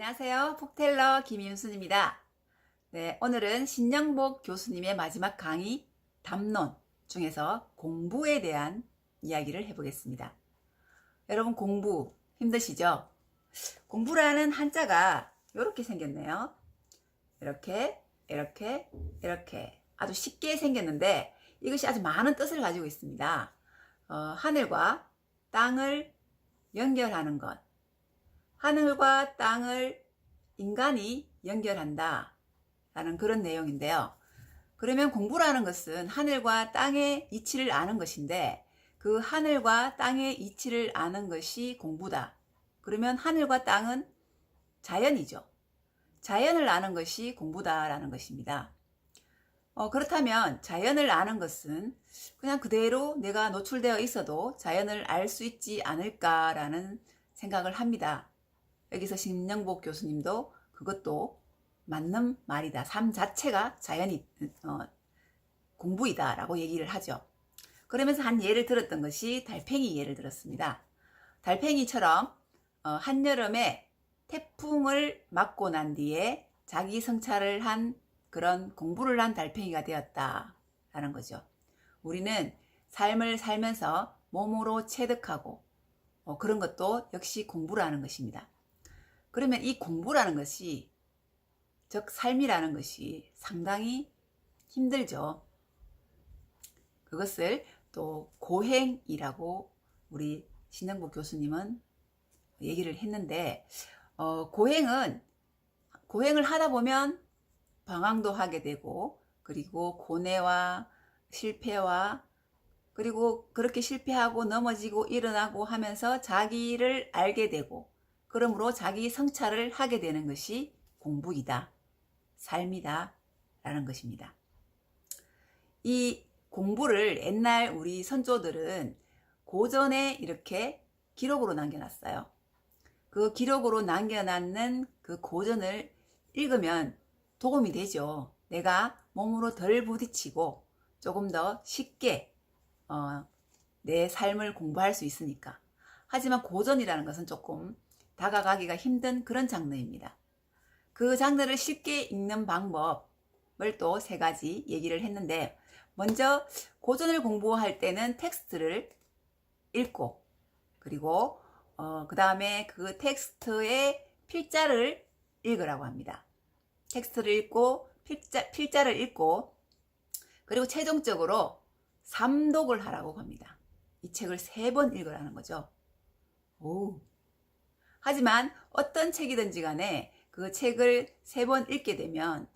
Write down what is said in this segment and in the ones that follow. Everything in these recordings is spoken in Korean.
안녕하세요. 북텔러 김윤순입니다. 네, 오늘은 신영복 교수님의 마지막 강의 담론 중에서 공부에 대한 이야기를 해보겠습니다. 여러분 공부 힘드시죠? 공부라는 한자가 이렇게 생겼네요. 이렇게, 이렇게, 이렇게 아주 쉽게 생겼는데 이것이 아주 많은 뜻을 가지고 있습니다. 어, 하늘과 땅을 연결하는 것, 하늘과 땅을 인간이 연결한다. 라는 그런 내용인데요. 그러면 공부라는 것은 하늘과 땅의 이치를 아는 것인데 그 하늘과 땅의 이치를 아는 것이 공부다. 그러면 하늘과 땅은 자연이죠. 자연을 아는 것이 공부다라는 것입니다. 어, 그렇다면 자연을 아는 것은 그냥 그대로 내가 노출되어 있어도 자연을 알 수 있지 않을까라는 생각을 합니다. 여기서 신영복 교수님도 그것도 맞는 말이다. 삶 자체가 자연이 어, 공부이다 라고 얘기를 하죠. 그러면서 한 예를 들었던 것이 달팽이 예를 들었습니다. 달팽이처럼 어, 한여름에 태풍을 맞고 난 뒤에 자기 성찰을 한 그런 공부를 한 달팽이가 되었다라는 거죠. 우리는 삶을 살면서 몸으로 체득하고 어, 그런 것도 역시 공부라는 것입니다. 그러면 이 공부라는 것이 즉 삶이라는 것이 상당히 힘들죠. 그것을 또 고행이라고 우리 신영복 교수님은 얘기를 했는데 어, 고행은 고행을 하다 보면 방황도 하게 되고 그리고 고뇌와 실패와 그리고 그렇게 실패하고 넘어지고 일어나고 하면서 자기를 알게 되고 그러므로 자기 성찰을 하게 되는 것이 공부이다. 삶이다. 라는 것입니다. 이 공부를 옛날 우리 선조들은 고전에 이렇게 기록으로 남겨놨어요. 그 기록으로 남겨놨는 그 고전을 읽으면 도움이 되죠. 내가 몸으로 덜 부딪히고 조금 더 쉽게 어, 내 삶을 공부할 수 있으니까. 하지만 고전이라는 것은 조금 다가가기가 힘든 그런 장르입니다. 그 장르를 쉽게 읽는 방법을 또 세 가지 얘기를 했는데 먼저 고전을 공부할 때는 텍스트를 읽고 그리고 어, 그 다음에 그 텍스트의 필자를 읽으라고 합니다. 텍스트를 읽고 필자, 필자를 읽고 그리고 최종적으로 삼독을 하라고 합니다. 이 책을 세 번 읽으라는 거죠. 오. 하지만 어떤 책이든지 간에 그 책을 세 번 읽게 되면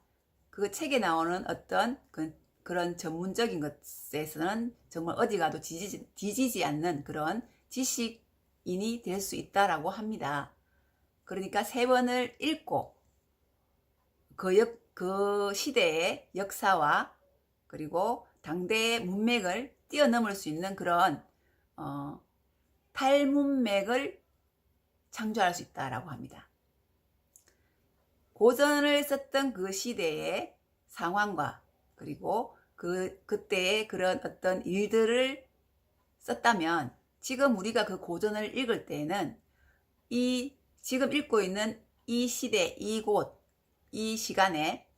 그 책에 나오는 어떤 그, 그런 전문적인 것에서는 정말 어디 가도 뒤지지, 뒤지지 않는 그런 지식인이 될 수 있다라고 합니다. 그러니까 세 번을 읽고 그, 역, 그 시대의 역사와 그리고 당대의 문맥을 뛰어넘을 수 있는 그런 어, 탈문맥을 창조할 수 있다라고 합니다. 고전을 썼던 그 시대의 상황과 그리고 그 그때의 그런 어떤 일들을 썼다면 지금 우리가 그 고전을 읽을 때에는 이 지금 읽고 있는 이 시대, 이곳, 이 시간에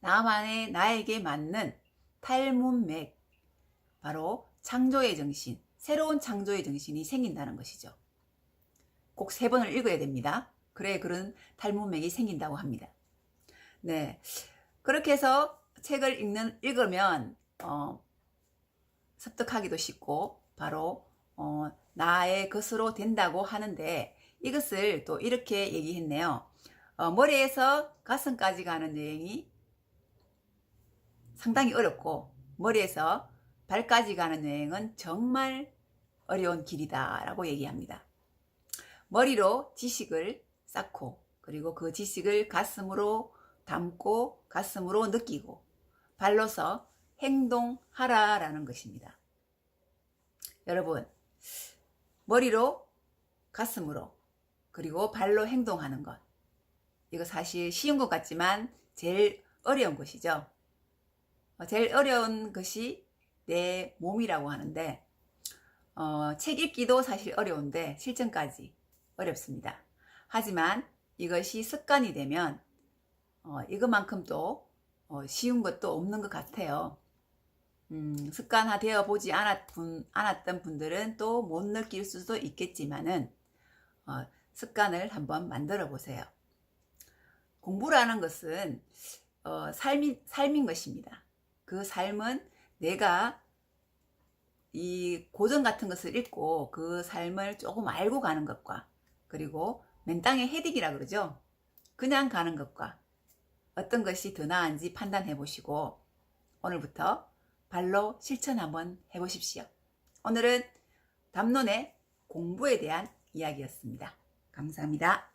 나만의 나에게 맞는 탈문맥, 바로 창조의 정신, 새로운 창조의 정신이 생긴다는 것이죠. 꼭 세 번을 읽어야 됩니다. 그래 그런 탈문맥이 생긴다고 합니다. 네, 그렇게 해서 책을 읽는 읽으면 어, 습득하기도 쉽고 바로 어, 나의 것으로 된다고 하는데 이것을 또 이렇게 얘기했네요. 어, 머리에서 가슴까지 가는 여행이 상당히 어렵고 머리에서 발까지 가는 여행은 정말 어려운 길이다 라고 얘기합니다. 머리로 지식을 쌓고 그리고 그 지식을 가슴으로 담고 가슴으로 느끼고 발로서 행동하라라는 것입니다. 여러분, 머리로 가슴으로 그리고 발로 행동하는 것. 이거 사실 쉬운 것 같지만 제일 어려운 것이죠. 어, 제일 어려운 것이 내 몸이라고 하는데 어, 책 읽기도 사실 어려운데 실전까지 어렵습니다. 하지만 이것이 습관이 되면 어, 이것만큼 또 어, 쉬운 것도 없는 것 같아요. 음, 습관화되어 보지 않았 분, 않았던 분들은 또 못 느낄 수도 있겠지만은 어, 습관을 한번 만들어 보세요. 공부라는 것은 어, 삶이, 삶인 것입니다. 그 삶은 내가 이 고전 같은 것을 읽고 그 삶을 조금 알고 가는 것과 그리고 맨땅에 헤딩이라 그러죠. 그냥 가는 것과 어떤 것이 더 나은지 판단해 보시고 오늘부터 발로 실천 한번 해 보십시오. 오늘은 담론의 공부에 대한 이야기였습니다. 감사합니다.